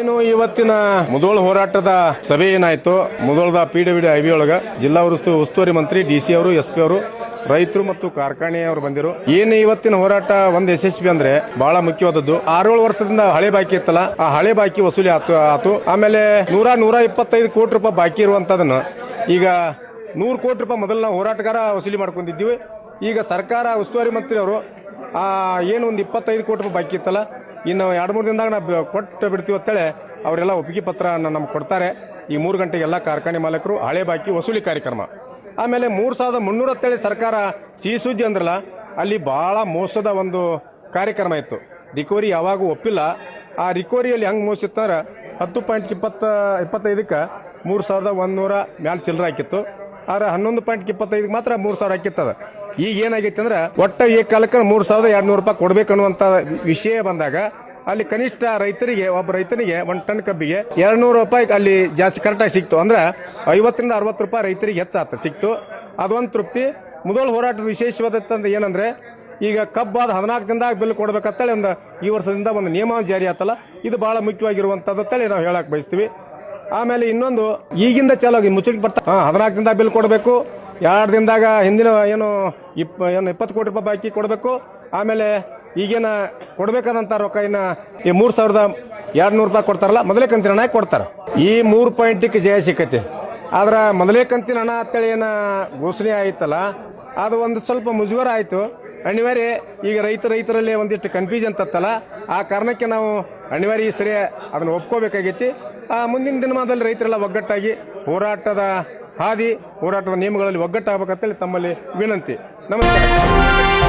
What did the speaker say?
ಏನು ಇವತ್ತಿನ ಮುದೋಳ ಹೋರಾಟದ ಸಭೆ ಏನಾಯ್ತು ಮುದೋಳದ ಪಿಡಬ್ಲ್ಯೂ ಐಬಿ ಒಳಗ ಜಿಲ್ಲಾ ಉಸ್ತು ಉಸ್ತುವಾರಿ ಮಂತ್ರಿ ಡಿಸಿ ಅವರು, ಎಸ್ ಪಿ ಅವರು, ರೈತರು ಮತ್ತು ಕಾರ್ಖಾನೆಯವರು ಬಂದಿರು. ಏನು ಇವತ್ತಿನ ಹೋರಾಟ ಒಂದ್ ಯಶಸ್ವಿ ಅಂದ್ರೆ ಬಹಳ ಮುಖ್ಯವಾದದ್ದು. ಆರೇಳು ವರ್ಷದಿಂದ ಹಳೆ ಬಾಕಿ ಇತ್ತಲ್ಲ, ಆ ಹಳೆ ಬಾಕಿ ವಸೂಲಿ ಆತು ಆತು. ಆಮೇಲೆ ನೂರ ನೂರ ಇಪ್ಪತ್ತೈದು ಕೋಟಿ ರೂಪಾಯಿ ಬಾಕಿ ಇರುವಂತದನ್ನ ಈಗ ನೂರು ಕೋಟಿ ರೂಪಾಯಿ ಮೊದಲು ಹೋರಾಟಗಾರ ವಸೂಲಿ ಮಾಡ್ಕೊಂಡಿದ್ದೀವಿ. ಈಗ ಸರ್ಕಾರ ಉಸ್ತುವಾರಿ ಮಂತ್ರಿ ಅವರು ಏನು ಒಂದು ಇಪ್ಪತ್ತೈದು ಕೋಟಿ ರೂಪಾಯಿ ಬಾಕಿ ಇತ್ತಲ್ಲ ಇನ್ನು ಎರಡು ಮೂರು ದಿನದಾಗ ನಾವು ಕೊಟ್ಟು ಬಿಡ್ತೀವಿ ಅಂತೇಳಿ ಅವರೆಲ್ಲ ಒಪ್ಪಿಗೆ ಪತ್ರ ನಮ್ಗೆ ಕೊಡ್ತಾರೆ. ಈ ಮೂರು ಗಂಟೆಗೆ ಎಲ್ಲ ಕಾರ್ಖಾನೆ ಮಾಲೀಕರು ಹಳೆ ಬಾಕಿ ವಸೂಲಿ ಕಾರ್ಯಕ್ರಮ. ಆಮೇಲೆ ಮೂರು ಸಾವಿರದ ಮುನ್ನೂರ ಹತ್ತೇಳಿ ಸರ್ಕಾರ ಸಿಹಿ ಸುದ್ದಿ ಅಂದ್ರಲ್ಲ, ಅಲ್ಲಿ ಬಹಳ ಮೋಸದ ಒಂದು ಕಾರ್ಯಕ್ರಮ ಇತ್ತು. ರಿಕವರಿ ಯಾವಾಗೂ ಒಪ್ಪಿಲ್ಲ. ಆ ರಿಕವರಿಯಲ್ಲಿ ಹೆಂಗ್ ಮೋಸಿತ್ತಾರ ಹತ್ತು ಪಾಯಿಂಟ್ ಇಪ್ಪತ್ತ, ಇಪ್ಪತ್ತೈದಕ್ಕೆ ಮೂರು ಸಾವಿರದ ಒಂದೂರ ಮ್ಯಾಲ್ ಚಿಲ್ಲರೆ ಹಾಕಿತ್ತು. ಆದ್ರೆ ಹನ್ನೊಂದು ಪಾಯಿಂಟ್ ಇಪ್ಪತ್ತೈದಕ್ಕೆ ಮಾತ್ರ ಮೂರು ಸಾವಿರ ಹಾಕಿತ್ತದ. ಈಗ ಏನಾಗೈತೆ ಅಂದ್ರೆ ಒಟ್ಟ ಈ ಕಾಲಕ್ಕೆ ಮೂರು ಸಾವಿರದ ಎರಡು ನೂರು ರೂಪಾಯಿ ಕೊಡ್ಬೇಕನ್ನುವಂತ ವಿಷಯ ಬಂದಾಗ ಅಲ್ಲಿ ಕನಿಷ್ಠ ರೈತರಿಗೆ, ಒಬ್ಬ ರೈತನಿಗೆ ಒಂದು ಟನ್ ಕಬ್ಬಿಗೆ ಎರಡ್ನೂರು ರೂಪಾಯಿ ಅಲ್ಲಿ ಜಾಸ್ತಿ ಕರೆಕ್ಟಾಗಿ ಸಿಕ್ತು. ಅಂದ್ರೆ ಐವತ್ತರಿಂದ ಅರವತ್ತು ರೂಪಾಯಿ ರೈತರಿಗೆ ಹೆಚ್ಚಾತ ಸಿಕ್ತು. ಅದೊಂದು ತೃಪ್ತಿ. ಮೊದಲ ಹೋರಾಟದ ವಿಶೇಷವಾದದ್ದು ಏನಂದ್ರೆ, ಈಗ ಕಬ್ಬಾದ ಹದಿನಾಲ್ಕು ದಿನದಾಗ ಬಿಲ್ ಕೊಡ್ಬೇಕಂತೇಳಿ ಒಂದು ಈ ವರ್ಷದಿಂದ ಒಂದು ನಿಯಮ ಜಾರಿ ಆತಲ್ಲ, ಇದು ಬಹಳ ಮುಖ್ಯವಾಗಿರುವಂತದ್ದು ಅಂತೇಳಿ ನಾವು ಹೇಳಕ್ ಬಯಸ್ತೀವಿ. ಆಮೇಲೆ ಇನ್ನೊಂದು, ಈಗಿಂದ ಚಾಲು ಆಗಿ ಮುಚ್ಚಳಿಗೆ ಬರ್ತಾ ಹದಿನಾಲ್ಕು ದಿನದಾಗ ಬಿಲ್ ಕೊಡಬೇಕು. ಎರಡು ದಿನದಾಗ ಹಿಂದಿನ ಏನು ಇಪ್ಪ, ಏನು ಇಪ್ಪತ್ತು ಕೋಟಿ ರೂಪಾಯಿ ಬಾಕಿ ಕೊಡಬೇಕು. ಆಮೇಲೆ ಈಗೇನ ಕೊಡಬೇಕಾದಂಥ ರೊಕ್ಕ ಇನ್ನ ಈ ಮೂರು ಸಾವಿರದ ಎರಡು ನೂರು ರೂಪಾಯಿ ಕೊಡ್ತಾರಲ್ಲ, ಮೊದಲೇ ಕಂತಿನ ಹಣ ಕೊಡ್ತಾರ. ಈ ಮೂರು ಪಾಯಿಂಟಿಗೆ ಜಯ ಸಿಕ್ಕೈತಿ. ಆದ್ರೆ ಮೊದಲೇ ಕಂತಿನ ಹಣ ಅಂತೇಳಿ ಏನ ಘೋಷಣೆ ಆಯ್ತಲ್ಲ, ಅದು ಒಂದು ಸ್ವಲ್ಪ ಮುಜುಗರ ಆಯ್ತು. ಅನಿವಾರ್ಯ ಈಗ ರೈತ ರೈತರಲ್ಲಿ ಒಂದಿಷ್ಟು ಕನ್ಫ್ಯೂಷನ್ ತತ್ತಲ್ಲ, ಆ ಕಾರಣಕ್ಕೆ ನಾವು ಅನಿವಾರ್ಯ ಈ ಸರಿ ಅದನ್ನು ಒಪ್ಕೋಬೇಕಾಗೈತಿ. ಆ ಮುಂದಿನ ದಿನಮಾನದಲ್ಲಿ ರೈತರೆಲ್ಲ ಒಗ್ಗಟ್ಟಾಗಿ ಹೋರಾಟದ ಹಾದಿ ಹೋರಾಟದ ನಿಯಮಗಳಲ್ಲಿ ಒಗ್ಗಟ್ಟಾಗಬೇಕಂತೇಳಿ ತಮ್ಮಲ್ಲಿ ವಿನಂತಿ. ನಮಸ್ಕಾರ.